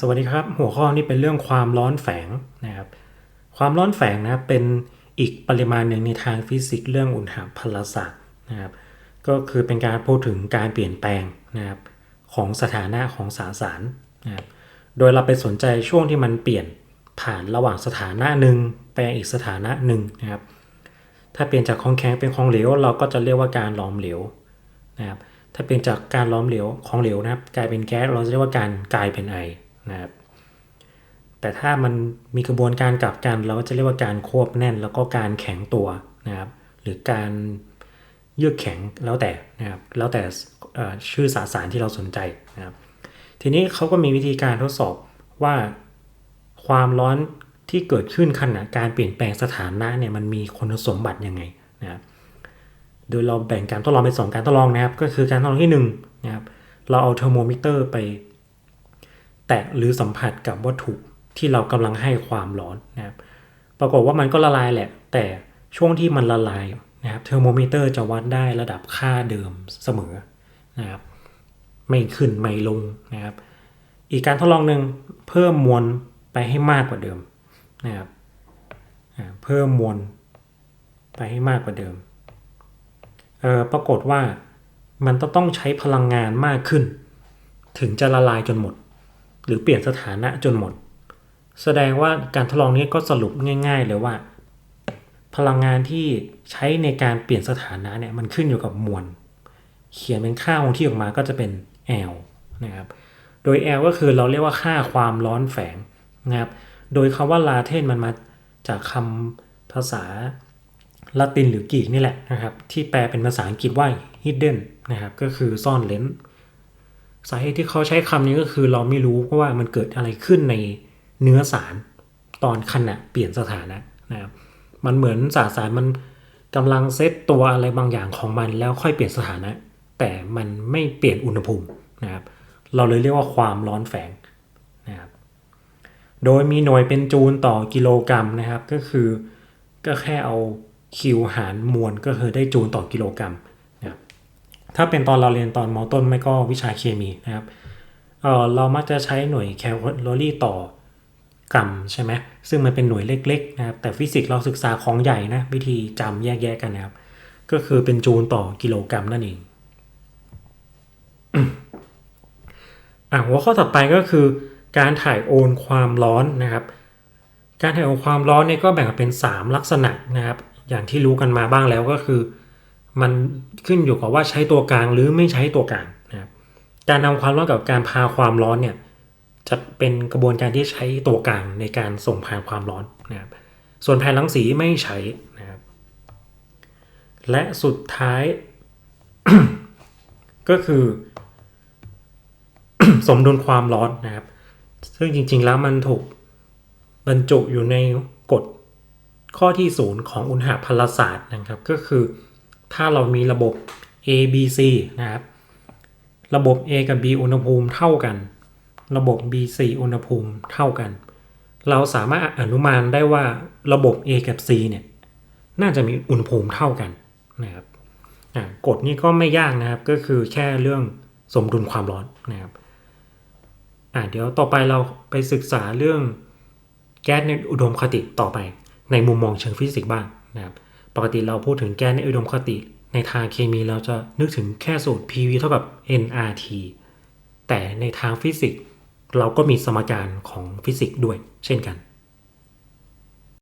สวัสดีครับ หัวข้อนี้เป็นเรื่องความร้อนแฝงนะครับ ความร้อนแฝงนะเป็นอีกปริมาณหนึ่งในทางฟิสิกส์เรื่องอุณหภาศาสตร์นะครับ ก็คือเป็นการพูดถึงการเปลี่ยนแปลงนะครับของสถานะของสารสารนะครับ โดยเราไปสนใจช่วงที่มันเปลี่ยนผ่านระหว่างสถานะหนึ่งไปอีกสถานะหนึ่งนะครับ ถ้าเปลี่ยนจากของแข็งเป็นของเหลว เราก็จะเรียกว่าการหลอมเหลวนะครับ ถ้าเปลี่ยนจากการล้อมเหลวของเหลวนะครับ กลายเป็นแก๊สเราจะเรียกว่าการกลายเป็นไอ นะครับแต่ถ้ามันมีกระบวนการกลับกันเราก็จะเรียกว่าการควบแน่นแล้วก็การแข็งตัวนะครับหรือการเยือกแข็งแล้วแต่นะครับแล้วแต่ชื่อสาสารที่เราสนใจนะครับทีนี้เขาก็มีวิธีการทดสอบว่าความร้อนที่เกิดขึ้นขณะการเปลี่ยนแปลงสถานะเนี่ยมันมีคุณสมบัติยังไงนะครับโดยเราแบ่งการทดลองเป็นสองการทดลองนะครับก็คือการทดลองที่1นงนะครับเราเอาเทอร์โมมิเตอร์ไป แตะหรือสัมผัสกับวัตถุที่เรากำลังให้ความร้อนนะครับปรากฏว่ามันก็ละลายแหละ แต่ช่วงที่มันละลายนะครับเทอร์โมมิเตอร์จะวัดได้ระดับค่าเดิมเสมอนะครับไม่ขึ้นไม่ลงนะครับ อีกการทดลองหนึ่งเพิ่มมวลไปให้มากกว่าเดิมนะครับเพิ่มมวลไปให้มากกว่าเดิมเออปรากฏว่ามันต้องต้องใช้พลังงานมากขึ้น ถึงจะละลายจนหมด หรือเปลี่ยนสถานะจนหมด แสดงว่าการทดลองนี้ก็สรุปง่าย ๆ เลยว่า พลังงานที่ใช้ในการเปลี่ยนสถานะเนี่ยมันขึ้นอยู่กับมวล เขียนเป็นค่าคงที่ออกมาก็จะเป็น L นะครับ โดย L ก็คือเราเรียกว่าค่าความร้อนแฝงนะครับ โดยคำว่าลาเทนมันมาจากคำภาษาละตินหรือกรีกนี่แหละนะครับ ที่แปลเป็นภาษาอังกฤษว่า hidden นะครับ ก็คือซ่อนเลน สาเหตุที่เขาใช้คำนี้ก็คือเราไม่รู้เพราะว่ามันเกิดอะไรขึ้นในเนื้อสารตอนขณะเปลี่ยนสถานะนะครับมันเหมือนสาสารมันกำลังเซตตัวอะไรบางอย่างของมันแล้วค่อยเปลี่ยนสถานะ แต่มันไม่เปลี่ยนอุณหภูมินะครับ เราเลยเรียกว่าความร้อนแฝงนะครับโดยมีหน่วยเป็นจูลต่อกิโลกรัมนะครับ ก็คือก็แค่เอาคิวหารมวลก็คือได้จูลต่อกิโลกรัมนะครับ ถ้าเป็นตอนเราเรียนตอนมต้นไม่ก็วิชาเคมีนะครับเเรามักจะใช้หน่วยแคลอรี่ต่อกรัมใช่ไหมซึ่งมันเป็นหน่วยเล็กๆนะครับ แต่ฟิสิกส์เราศึกษาของใหญ่นะวิธีจำแยกแยะกันนะครับ ก็คือเป็นจูลต่อกิโลกรัมนั่นเองอะหัวข้อต่อไปก็คือ การถ่ายโอนความร้อนนะครับ การถ่ายโอนความร้อนเนี่ยก็แบ่งเป็น 3 ลักษณะนะครับ อย่างที่รู้กันมาบ้างแล้วก็คือ มันขึ้นอยู่กับว่าใช้ตัวกลางหรือไม่ใช้ตัวกลางนะครับการนำความร้อนกับการพาความร้อนเนี่ยจะเป็นกระบวนการที่ใช้ตัวกลางในการส่งผ่านความร้อนนะครับส่วนแผ่นรังสีไม่ใช้นะครับและสุดท้าย ก็คือ สมดุลความร้อนนะครับ ซึ่งจริงๆแล้วมันถูกบรรจุอยู่ในกฎข้อที่ศูนย์ของอุณหภาลศาสตร์นะครับ ก็คือ ถ้าเรามีระบบ A B C นะครับ ระบบ A กับ B อุณหภูมิเท่ากัน ระบบ B C อุณหภูมิเท่ากัน เราสามารถอนุมานได้ว่าระบบ A กับ C เนี่ยน่าจะมีอุณหภูมิเท่ากันนะครับกฎนี้ก็ไม่ยากนะครับก็คือแค่เรื่องสมดุลความร้อนนะครับอ่าเดี๋ยวต่อไปเราไปศึกษาเรื่องแก๊สในอุดมคติต่อไป ในมุมมองเชิงฟิสิกส์บ้างนะครับ ปกติเราพูดถึงแก๊สในอุดมคติ ในทางเคมีเราจะนึกถึงแค่สูตร PV เท่ากับ nRT แต่ในทางฟิสิกส์เราก็มีสมการของฟิสิกส์ด้วยเช่นกัน